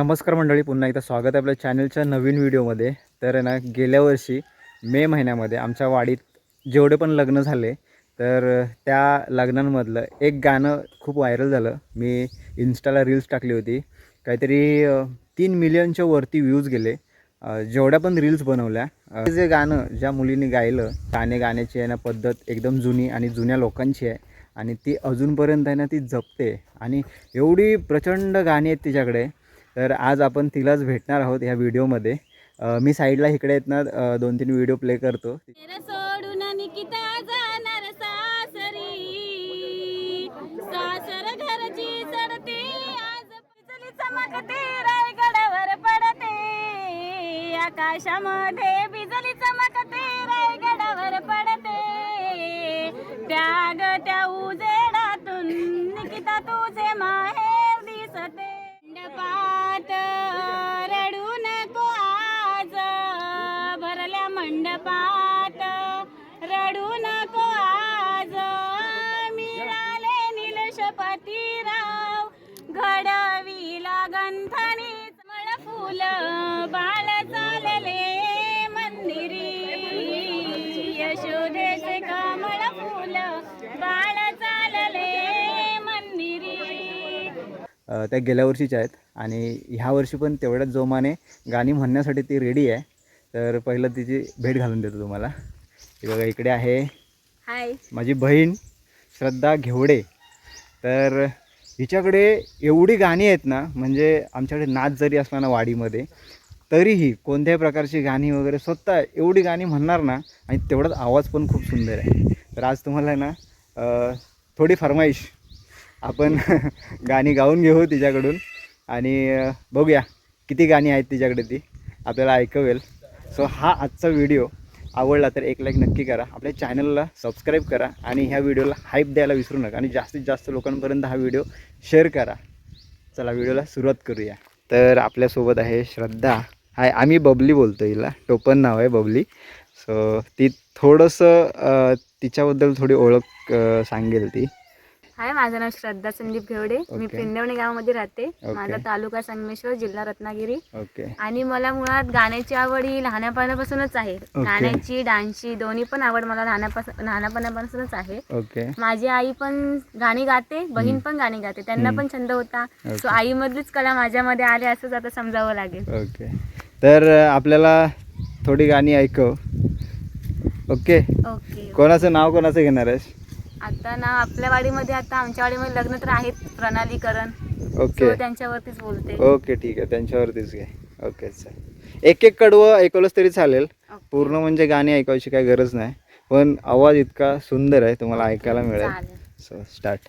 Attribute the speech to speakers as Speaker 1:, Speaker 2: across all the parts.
Speaker 1: नमस्कार मंडळी पुन्हा एकदा स्वागत आहे आपल्या चॅनलच्या नवीन व्हिडिओमध्ये तर आहे ना गेल्या वर्षी मे महिन्यामध्ये आमच्या वाडीत जेवढे पण लग्न झाले तर त्या लग्नांमधलं एक गाणं खूप व्हायरल झालं. मी इन्स्टाला रील्स टाकली होती. काहीतरी तीन मिलियनच्या वरती व्ह्यूज गेले. जेवढ्या पण रील्स बनवल्या जे गाणं ज्या मुलीने गायलं गाणे गाण्याची आहे ना पद्धत एकदम जुनी आणि जुन्या लोकांची आहे आणि ती अजूनपर्यंत आहे ना ती जपते. आणि एवढी प्रचंड गाणी आहेत तिच्याकडे तर आज आपण तिलाच भेटणार आहोत ह्या व्हिडिओमध्ये. मी साईडला इकडे येत ना दोन तीन व्हिडिओ प्ले करतो.
Speaker 2: सोडून निकिता जाणार सासरी. सासर घरची चढते आज चमकते रायगडावर पडते. आकाशामध्ये बिजली चमकते रायगडावर पडते. त्याग त्या उजेडातून निकिता तुझे माहेर निलशपतीराव घडविला गंथणी मळ फुल बाळ चालले मंदिरी. यशोदेचे कमळ फुल बाळ चालले मंदिरी.
Speaker 1: त्या गेल्या वर्षीच्या आहेत आणि ह्या वर्षी पण तेवढ्याच जोमाने गाणी म्हणण्यासाठी ती रेडी आहे. तर पहिलं तिची भेट घालून देतो तुम्हाला. बघा इकडे आहे
Speaker 2: हाय
Speaker 1: माझी बहीण श्रद्धा घेवडे. तर हिच्याकडे एवढी गाणी आहेत ना म्हणजे आमच्याकडे नाच जरी असला ना वाडीमध्ये तरीही कोणत्याही प्रकारची गाणी वगैरे स्वतः एवढी गाणी म्हणणार ना आणि तेवढाच आवाज पण खूप सुंदर आहे. तर आज तुम्हाला आहे ना थोडी फरमाईश. आपण गाणी गाऊन घेऊ तिच्याकडून आणि बघूया किती गाणी आहेत तिच्याकडे ती. आपल्याला ऐकवेल. सो हा आजचा व्हिडिओ आवडला तर एक लाईक नक्की करा. आपल्या चॅनलला सबस्क्राईब करा आणि ह्या व्हिडिओला हाईप द्यायला विसरू नका. आणि जास्तीत जास्त लोकांपर्यंत हा व्हिडिओ शेअर करा. चला व्हिडिओला सुरुवात करूया. तर आपल्यासोबत आहे श्रद्धा. हाय आम्ही बबली बोलतो हिला. टोपन नाव आहे बबली. सो ती थोडंसं तिच्याबद्दल थोडी ओळख सांगेल ती.
Speaker 2: हाय माझं नाव श्रद्धा संदीप घेवडे. मी. पिंडवणी गावामध्ये राहते. माझा तालुका संगमेश्वर जिल्हा रत्नागिरी.
Speaker 1: ओके
Speaker 2: आणि मला मुळात गाण्याची आवड ही लहानपणापासूनच आहे. गाण्याची डान्सची दोन्ही पण आवड मला लहानपासून लहानपणापासूनच आहे.
Speaker 1: ओके
Speaker 2: माझी आई पण गाणी गाते बहीण पण गाणी गाते. त्यांना पण छंद होता. सो आईमधलीच कला माझ्यामध्ये आली असंच आता समजावं लागेल.
Speaker 1: ओके तर अ, आपल्याला थोडी गाणी ऐकव. ओके
Speaker 2: ओके
Speaker 1: कोणाचं नाव कोणाचं घेणार आहेस?
Speaker 2: आता ना आपल्या वाडीमध्ये आता आमच्या वाडीमध्ये लग्न तर आहेत प्रणालीकरण.
Speaker 1: ओके.
Speaker 2: So त्यांच्यावरतीच बोलते.
Speaker 1: ओके ठीक आहे. त्यांच्यावरतीच घे. ओके चालेल. एक एक कडवं ऐकवलंच तरी चालेल. पूर्ण म्हणजे गाणी ऐकायची काही गरज नाही. पण आवाज इतका सुंदर आहे तुम्हाला ऐकायला मिळेल.
Speaker 2: चालेल.
Speaker 1: सो स्टार्ट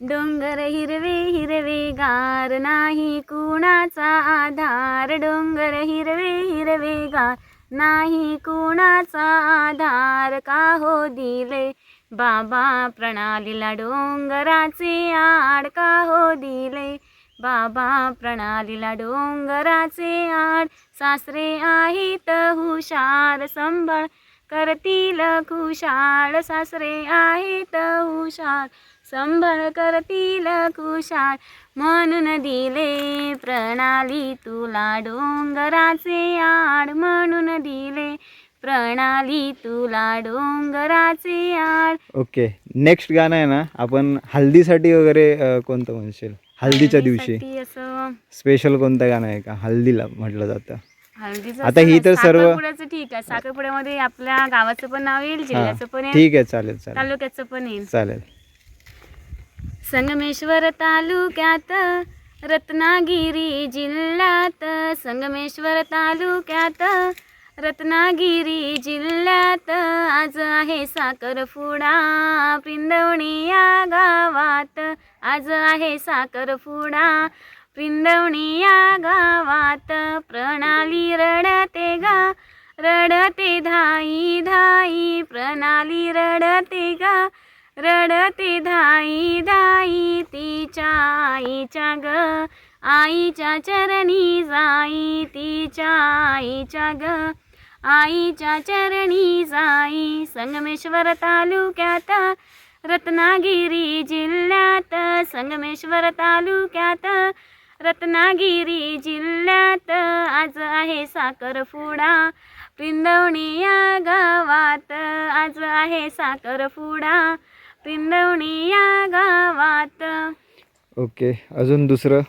Speaker 2: डोंगर हिरवे हिरवे गार नाही कुणाचा आधार. डोंगर हिरवे हिरवे गार नाही कुणाचा आधार. का हो दिले बाबा प्रणालीला डोंगराचे आड का हो दिले. बाबा प्रणालीला डोंगराचे आड सासरे आहेत हुशार संभाळ करतील खुशाळ सासरे आहेत हुशार संभाळ करतील खुशाळ म्हणून दिले प्रणाली तुला डोंगराचे आड म्हणून दिले. प्रणाली तुला डोंगराचे आड
Speaker 1: ओके नेक्स्ट गाणं आहे ना आपण हल्दीसाठी वगैरे अ, कोणतं म्हणशील? हल्दीच्या दिवशी.
Speaker 2: असं
Speaker 1: स्पेशल कोणतं गाणं आहे का? हल्दीला म्हटलं जातं.
Speaker 2: हळदीचं
Speaker 1: आता
Speaker 2: असं
Speaker 1: ही
Speaker 2: नाही.
Speaker 1: तर सर्व-
Speaker 2: साखरपुड्याचं ठीक आहे. साखरपुड्यामध्ये आपल्या गावाचं पण नाव येईल जिल्ह्याचं पण येईल.
Speaker 1: ठीक आहे चालेल चालेल.
Speaker 2: तालुक्याचं पण येईल.
Speaker 1: चालेल.
Speaker 2: संगमेश्वर तालुक्यात रत्नागिरी जिल्ह्यात संगमेश्वर तालुक्यात रत्नागिरी जिल्ह्यात आज आहे साखरपुडा. पिंदवणी या गावात आज आहे साखरपुडा. पिंदवणी या गावात प्रणाली रडते गा. रडते धाई धाई प्रणाली रडते गा. रडते धाई धाई तिच्या आईच्या ग. आईच्या चरणी जाई तिच्या आईच्या ग. आईच्या चरणी जाई संगमेश्वर तालुक्यात रत्नागिरी जिल्ह्यात संगमेश्वर तालुक्यात रत्नागिरी जिल्ह्यात आज आहे साखरपुडा पिंदवणी या गावात आज आहे साखरपुडा पिंदवणी या गावात.
Speaker 1: ओके अजून दुसरं?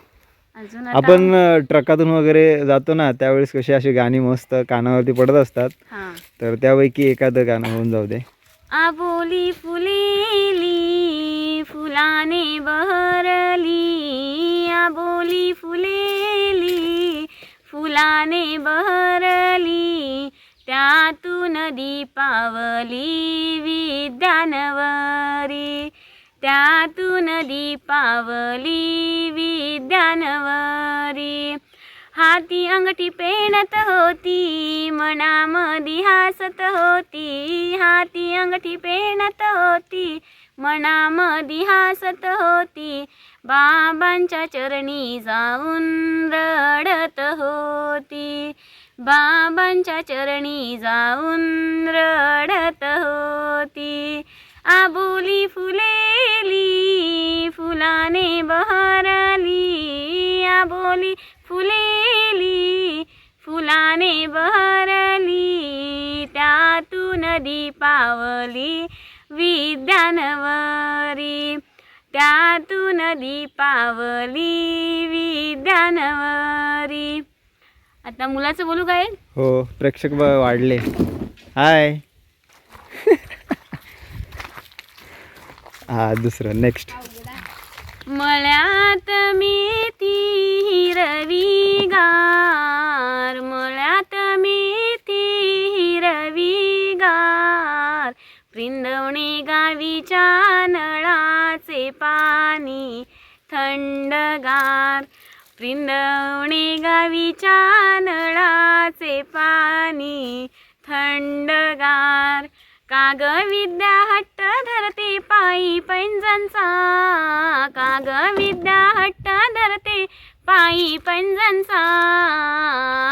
Speaker 1: आपण ट्रकातून वगैरे जातो ना त्यावेळेस कशी अशी गाणी मस्त कानावरती पडत असतात.
Speaker 2: हा.
Speaker 1: तर त्यापैकी एखादं गाणं होऊन जाऊ दे.
Speaker 2: आबोली फुलेली फुलाने बहरली. आबोली फुलेली फुलाने बहरली. त्यातून दीपावली विद्यानवरी. त्यातून दीपावली विद्यानवरी. हाती अंगठी पेणत होती मनामधी हासत होती. हाती अंगठी पेणत होती मनामधी हासत होती. बाबांच्या चरणी जाऊन रडत होती. बाबांच्या चरणी जाऊन रडत होती. आबोली फुलेली फुलाने बहरली. आबोली फुलेली फुलाने बहरली. त्यातून दीपावली विद्यानवरी. त्यातून दीपावली विद्यानवरी. आता मुलाचं बोलू काय?
Speaker 1: हो प्रेक्षक वाढले. हाय. हा दुसरं नेक्स्ट
Speaker 2: मळ्यात मेथी हिरवी गार. मळ्यात मेथी हिरवी गार. वृंदवणी गावीच्या नळाचे पाणी थंडगार वृंदवणी गावीच्या नळाचे पाणी थंडगार काग विद्या हट्ट धरते पायी पैंजणचा. काग विद्या हट्ट धरते पायी पैंजणचा.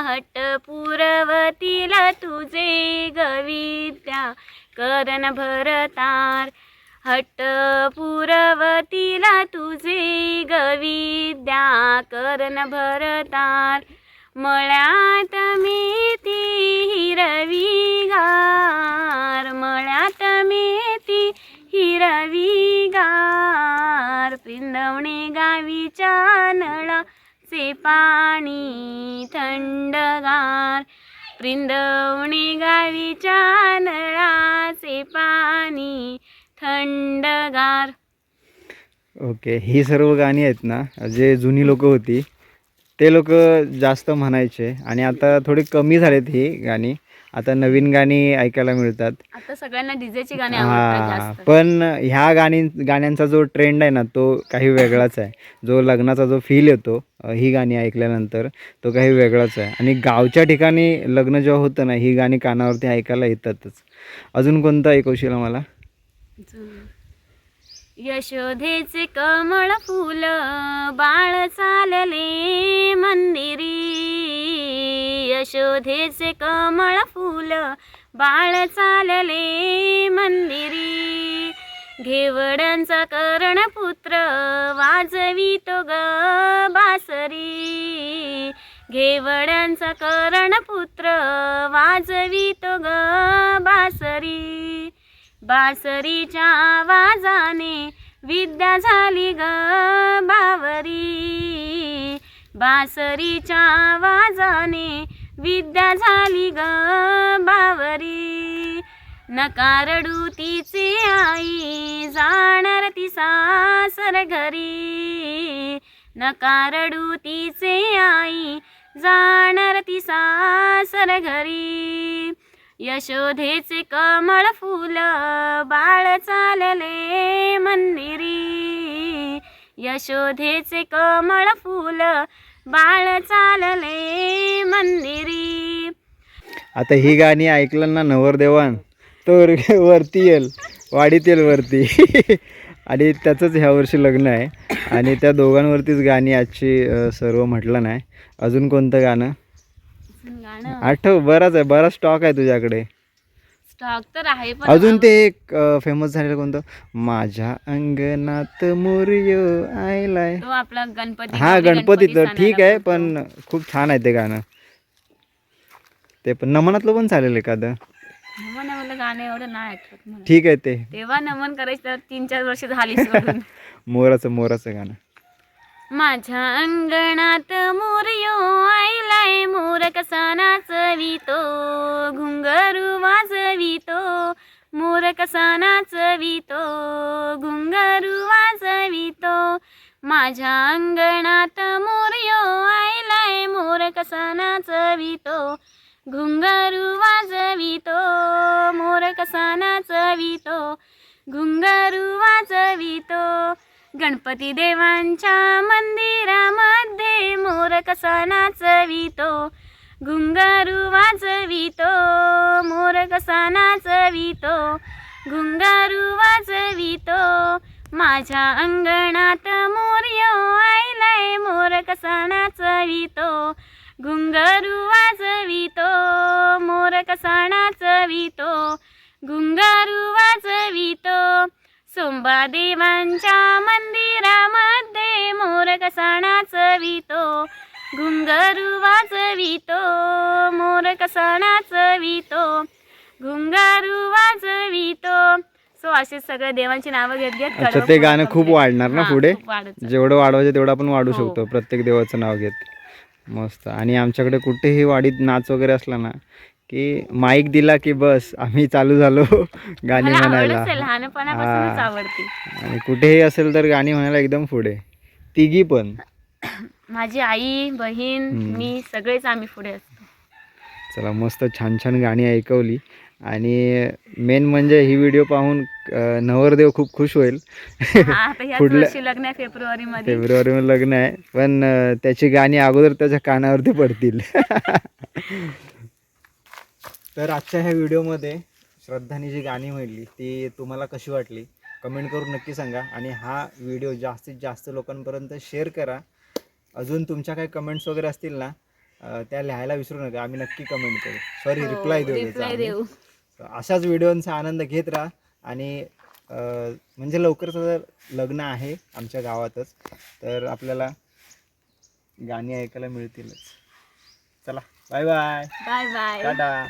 Speaker 2: हट्ट पुरवतील तुझे गविद्या करण भरतार. हट्ट पुरवतील तुझे गविद्या करण भरतार. मळ्यात मेथी हिरवी गार. गावी गार पिंदवणे गावीच्या नळाचे पाणी थंडगार. प्रिंदवणे गावीच्या नळाचे पाणी थंडगार.
Speaker 1: ओके ही सर्व गाणी आहेत ना जे जुनी लोक होती ते लोक जास्त म्हणायचे आणि आता थोडी कमी झालेत ही गाणी. आता नवीन गाणी ऐकायला मिळतात.
Speaker 2: आता सगळ्यांना डीजेची गाणी आवडतात
Speaker 1: हा
Speaker 2: जास्त.
Speaker 1: पण ह्या गाणी गाण्यांचा जो ट्रेंड आहे ना तो काही वेगळाच आहे. जो लग्नाचा जो फील येतो अ, ही गाणी ऐकल्यानंतर तो काही वेगळाच आहे. आणि गावच्या ठिकाणी लग्न जेव्हा होतं ना ही गाणी कानावरती ऐकायला येतातच. अजून कोणतं ऐकवशील मला
Speaker 2: यशोधेचे कमळ फुल बाळ चालले मंदिरी. यशोधेचे कमळ फुल बाळ चालले मंदिरी. घेवडांचा कर्णपुत्र वाजवितो ग बासरी. घेवडांचा कर्णपुत्र वाजवितो ग बासरी. बासरीच्या आवाजाने विद्या झाली ग बावरी. बासरीच्या आवाजाने विद्या झाली ग बावरी. नकारडू तिचे आई जाणार ती सासर घरी. नकारडू तिचे आई जाणार ती सासर घरी. यशोधेचे कमळ फुल बाळ चालले मंदिरी. यशोधेचे कमळ फुल बाळ चालले मंदिरी.
Speaker 1: आता ही गाणी ऐकलं ना नवरदेवान तो वरती येईल वाडीत येईल वरती. आणि त्याचंच ह्या वर्षी लग्न आहे. आणि त्या दोघांवरतीच गाणी आजची सर्व म्हटलं नाही. अजून कोणतं गाणं?
Speaker 2: गाणं?
Speaker 1: आठव बराच आहे बराच स्टॉक आहे तुझ्याकडे.
Speaker 2: स्टॉक तर आहे पण
Speaker 1: अजून ते एक फेमस झालेलं कोणतं? माझ्या अंगणात मोरयो आयलाय.
Speaker 2: तो आपला गणपती
Speaker 1: हा
Speaker 2: गौरी
Speaker 1: गणपतीचं ठीक आहे. पण खूप छान आहे ते गाणं. ते पण नमनातलं पण चालेल एखादं.
Speaker 2: गाणं एवढं नाही आठवत मला.
Speaker 1: ठीक आहे ते.
Speaker 2: तेव्हा नमन करायचं तर तीन चार वर्ष झाली सोडून.
Speaker 1: मोराचं मोराचं गाणं.
Speaker 2: माझ्या अंगणात मोरयो आईलाय मोर कसा नाचवितो घुंगरू वाजवितो मोर कसा नाचवितो घुंगरू वाजवितो. माझ्या अंगणात मोरयो आईलाय मोर कसा नाचवितो घुंगरू वाजवितो मोर कसा नाचवितो घुंगरू वाजवितो. गणपती देवांच्या मंदिरामध्ये मोर कसा नाचवितो घुंगारू वाजवितो मोर कसा नाचवितो घुंगारू वाजवितो. माझ्या अंगणात मोरयो आईलाय मोर कसा नाचवितो घुंगारू वाजवितो मोर कसा नाचवितो घुंगारू वाजवितो. देवांच्या मंदिरामध्ये मोर कसा नाचवितो घुंगारू वाजवितो मोर कसा नाचवितो घुंगारू वाजवितो सो असे सगळे देवांची नावं घेत घेत
Speaker 1: अच्छा ते गाणं खूप. वाढणार ना पुढे. जेवढं वाढवायचं तेवढं आपण वाढू
Speaker 2: हो.
Speaker 1: शकतो प्रत्येक देवाचं नाव घेत मस्त आणि आमच्याकडे कुठेही वाडीत नाच वगैरे असला ना की माईक दिला की बस आम्ही चालू झालो गाणी म्हणायला.
Speaker 2: लहानपणापासूनच. आवडते.
Speaker 1: आणि कुठेही असेल तर गाणी म्हणायला एकदम पुढे. तिघी पण.
Speaker 2: माझी आई बहीण. मी सगळेच आम्ही पुढे असतो.
Speaker 1: चला मस्त छान छान गाणी ऐकवली. आणि मेन म्हणजे ही व्हिडिओ पाहून नवरदेव खूप खुश होईल. पुढल्या-
Speaker 2: लग्न फेब्रुवारी मध्ये
Speaker 1: फेब्रुवारीमध्ये लग्न आहे. पण त्याची गाणी अगोदर त्याच्या कानावरती पडतील. तर आजच्या ह्या व्हिडिओमध्ये श्रद्धानी जी गाणी म्हणली ती तुम्हाला कशी वाटली कमेंट करून नक्की सांगा. आणि हा व्हिडिओ जास्तीत जास्त लोकांपर्यंत शेअर करा. अजून तुमच्या काही कमेंट्स वगैरे असतील ना त्या लिहायला विसरू नका. आम्ही नक्की कमेंट करू. सॉरी
Speaker 2: हो,
Speaker 1: रिप्लाय देऊ आम्ही.
Speaker 2: देऊ.
Speaker 1: अशाच व्हिडिओंचा आनंद घेत राहा. आणि म्हणजे लवकरच आता लग्न आहे आमच्या गावातच. तर आपल्याला गाणी ऐकायला मिळतीलच. चला bye bye
Speaker 2: bye bye
Speaker 1: tata.